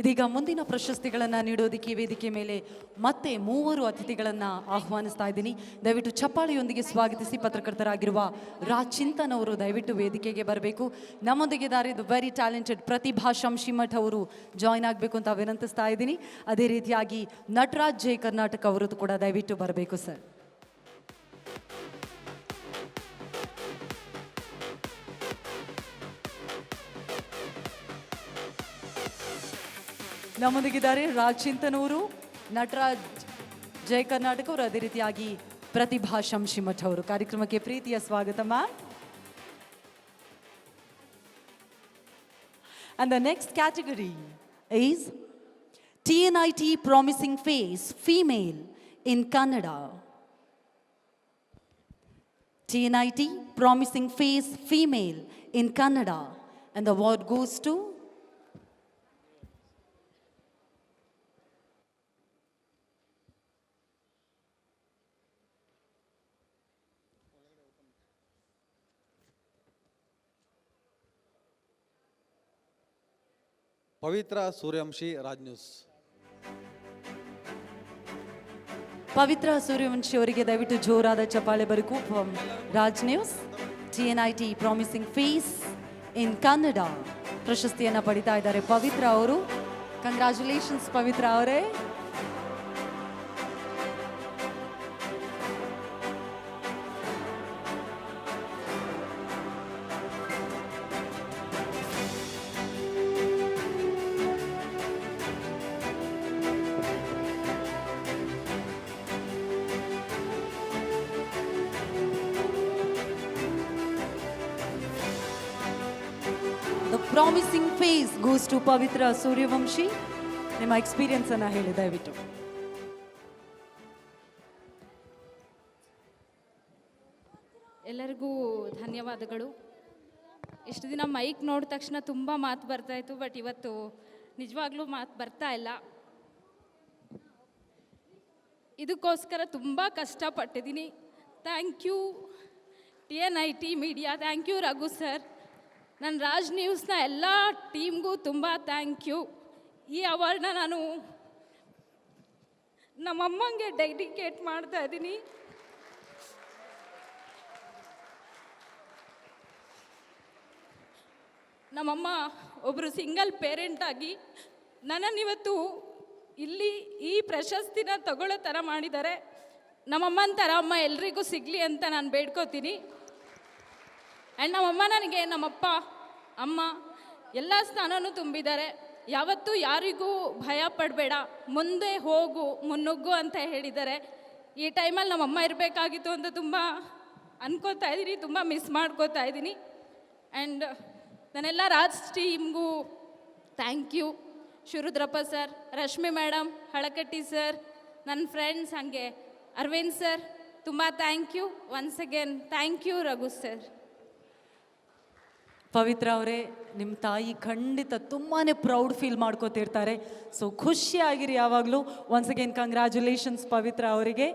ಇದೀಗ ಮುಂದಿನ ಪ್ರಶಸ್ತಿಗಳನ್ನು ನೀಡೋದಕ್ಕೆ ವೇದಿಕೆ ಮೇಲೆ ಮತ್ತೆ ಮೂವರು ಅತಿಥಿಗಳನ್ನು ಆಹ್ವಾನಿಸ್ತಾ ಇದ್ದೀನಿ. ದಯವಿಟ್ಟು ಚಪ್ಪಾಳಿಯೊಂದಿಗೆ ಸ್ವಾಗತಿಸಿ ಪತ್ರಕರ್ತರಾಗಿರುವ ರಾಜ್ ಚಿಂತನ್ ಅವರು ದಯವಿಟ್ಟು ವೇದಿಕೆಗೆ ಬರಬೇಕು. ನಮ್ಮೊಂದಿಗೆ ಇದು ವೆರಿ ಟ್ಯಾಲೆಂಟೆಡ್ ಪ್ರತಿಭಾ ಶಂಶಿಮಠ್ ಅವರು ಜಾಯ್ನ್ ಆಗಬೇಕು ಅಂತ ವಿನಂತಿಸ್ತಾ ಇದ್ದೀನಿ. ಅದೇ ರೀತಿಯಾಗಿ ನಟರಾಜ್ ಜೈ ಕರ್ನಾಟಕ ಅವರು ಕೂಡ ದಯವಿಟ್ಟು ಬರಬೇಕು ಸರ್ ನಮ್ಮೊಂದಿಗಿದ್ದಾರೆ ರಾಜ್ ಚಿಂತನೂರು ನಟರಾಜ್ ಜಯ ಕರ್ನಾಟಕ ಅವರು ಅದೇ ರೀತಿಯಾಗಿ ಪ್ರತಿಭಾ ಶಂಶಿಮಠ್ ಅವರು ಕಾರ್ಯಕ್ರಮಕ್ಕೆ ಪ್ರೀತಿಯ ಸ್ವಾಗತ ma'am And the next category is TNIT Promising Face Female in Kannada. TNIT Promising Face Female in Kannada. And the award goes to Pavitra Suryavanshi Raj news. Pavitra Suryavanshi ಅವರಿಗೆ ದಯವಿಟ್ಟು ಜೋರಾದ ಚಪಾಳೆ ಬರಕು Raj news. T N I T promising face in Kannada ಪ್ರಶಸ್ತಿಯನ್ನು ಪಡಿತಾ ಇದ್ದಾರೆ ಪವಿತ್ರ ಅವರು. Congratulations Pavitra ಅವರೇ. Promising face goes to Pavitra Suryavanshi ನಿಮ್ಮ ಎಕ್ಸ್ಪೀರಿಯನ್ಸ್ ಅನ್ನ ಹೇಳಿ, ದಯವಿಟ್ಟು. ಎಲ್ಲರಿಗೂ ಧನ್ಯವಾದಗಳು. ಇಷ್ಟು ದಿನ ಮೈಕ್ ನೋಡಿದ ತಕ್ಷಣ ತುಂಬ ಮಾತು ಬರ್ತಾಯಿತ್ತು ಬಟ್ ಇವತ್ತು ನಿಜವಾಗ್ಲೂ ಮಾತು ಬರ್ತಾ ಇಲ್ಲ. ಇದಕ್ಕೋಸ್ಕರ ತುಂಬ ಕಷ್ಟಪಟ್ಟಿದ್ದೀನಿ. Thank you T N I T media thank you Raghu sir ನನ್ನ ರಾಜ್ ನ್ಯೂಸ್ನ ಎಲ್ಲ ಟೀಮ್ಗೂ ತುಂಬ ಥ್ಯಾಂಕ್ ಯು ಈ ಅವಾರ್ಡ್ನ ನಾನು ನಮ್ಮಮ್ಮಂಗೆ ಡೆಡಿಕೇಟ್ ಮಾಡ್ತಾ ಇದ್ದೀನಿ. ನಮ್ಮಮ್ಮ ಒಬ್ಬರು ಸಿಂಗಲ್ ಪೇರೆಂಟ್ ಆಗಿ ನನ್ನನ್ನು ಇವತ್ತು ಇಲ್ಲಿ ಈ ಪ್ರಶಸ್ತಿನ ತಗೊಳ್ಳೋ ಥರ ಮಾಡಿದ್ದಾರೆ. ನಮ್ಮಮ್ಮನ ಥರ ಅಮ್ಮ ಎಲ್ರಿಗೂ ಸಿಗಲಿ ಅಂತ ನಾನು ಬೇಡ್ಕೋತೀನಿ. ಆ್ಯಂಡ್ ನಮ್ಮಮ್ಮ ನನಗೆ, ನಮ್ಮಪ್ಪ, ಅಮ್ಮ ಎಲ್ಲ ಸ್ಥಾನವೂ ತುಂಬಿದ್ದಾರೆ. ಯಾವತ್ತೂ ಯಾರಿಗೂ ಭಯ ಪಡಬೇಡ. ಮುಂದೆ ಹೋಗು, ಮುನ್ನುಗ್ಗು ಅಂತ ಹೇಳಿದ್ದಾರೆ. ಈ ಟೈಮಲ್ಲಿ ನಮ್ಮಮ್ಮ ಇರಬೇಕಾಗಿತ್ತು ಅಂತ ತುಂಬ ಅನ್ಕೋತಾ ಇದ್ದೀನಿ, ತುಂಬ ಮಿಸ್ ಮಾಡ್ಕೋತಾ ಇದ್ದೀನಿ. ಆ್ಯಂಡ್ ನಾನೆಲ್ಲ ರಾಜ್ ಟೀಮ್ಗೂ thank you ಶುರುದ್ರಪ್ಪ sir Rashmi madam Halakatti sir ನನ್ನ ಫ್ರೆಂಡ್ಸ್ ಹಾಗೆ. ಅರವಿಂದ್ ಸರ್ ತುಂಬ thank you once again thank you Raghu sir Pavitra ಅವರೇ ನಿಮ್ಮ ತಾಯಿ ಖಂಡಿತ ತುಂಬಾ ಪ್ರೌಡ್ ಫೀಲ್ ಮಾಡ್ಕೋತಿರ್ತಾರೆ ಸೊ ಖುಷಿಯಾಗಿರಿ ಯಾವಾಗಲೂ. ಒನ್ಸ್ ಅಗೇನ್ ಕಂಗ್ರ್ಯಾಚುಲೇಷನ್ಸ್ ಪವಿತ್ರ ಅವರಿಗೆ.